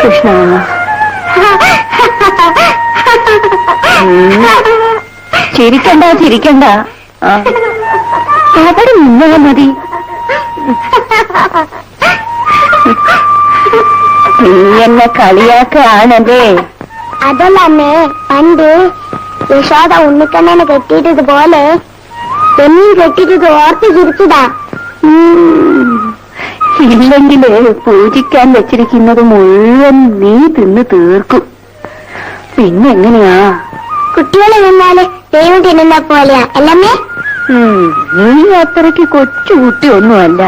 കൃഷ്ണ. ചിരിക്കണ്ട ചിരിക്കണ്ട. അവിടെ നിന്നാ മതി നീ എന്നെ കളിയാക്കാണല്ലേ അതല്ല പണ്ട് യശോദ ഉണ്ണിക്കണ്ണനെ കെട്ടിയിട്ടതുപോലെ എന്നെയും കെട്ടിയിട്ടത് ഓർത്ത് ചിരിച്ചതാ. ഇല്ലെങ്കിൽ പൂജിക്കാൻ വെച്ചിരിക്കുന്നത് മുഴുവൻ നീ തിന്ന് തീർക്കും. പിന്നെങ്ങനെയാ? കുട്ടികളെ നിന്നാൽ ദൈവം തിന്നുന്ന പോലെയാ. അല്ലമ്മേ? നീ അത്രയ്ക്ക് കൊച്ചു കുട്ടിയൊന്നുമല്ല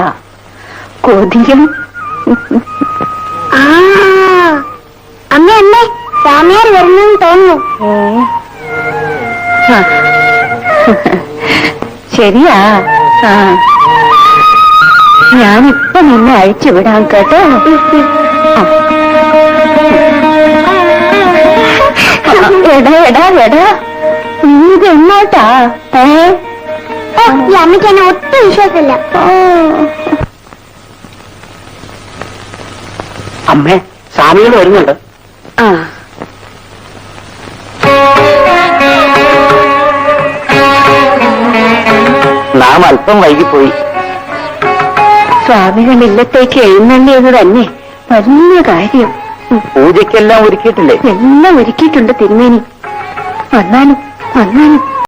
കൊതിയും. ആ അമ്മ അമ്മേ സ്വാമിയാർ വരുന്നെന്ന് തോന്നുന്നു. ശരിയാ. ആ. ഞാനിപ്പൊ നിന്നെ അഴിച്ചു വിടാൻ കേട്ടോ. എടാ എടാ എടാ. നീ ഇത് എങ്ങോട്ടാ ഏ ഈ അമ്മയ്ക്ക് എന്നെ ഒട്ടും വിശ്വാസമില്ല. അമ്മേ സ്വാമികൾ വരുന്നുണ്ട്. ആ. നാം അല്പം വൈകിപ്പോയി. സ്വാമികൾ ഇല്ലത്തേക്ക് എഴുന്നള്ളിയത് തന്നെ വലിയ കാര്യം. പൂജയ്ക്കെല്ലാം ഒരുക്കിയിട്ടില്ലേ? എല്ലാം ഒരുക്കിയിട്ടുണ്ട് തിരുമേനി. വന്നാലും വന്നാലും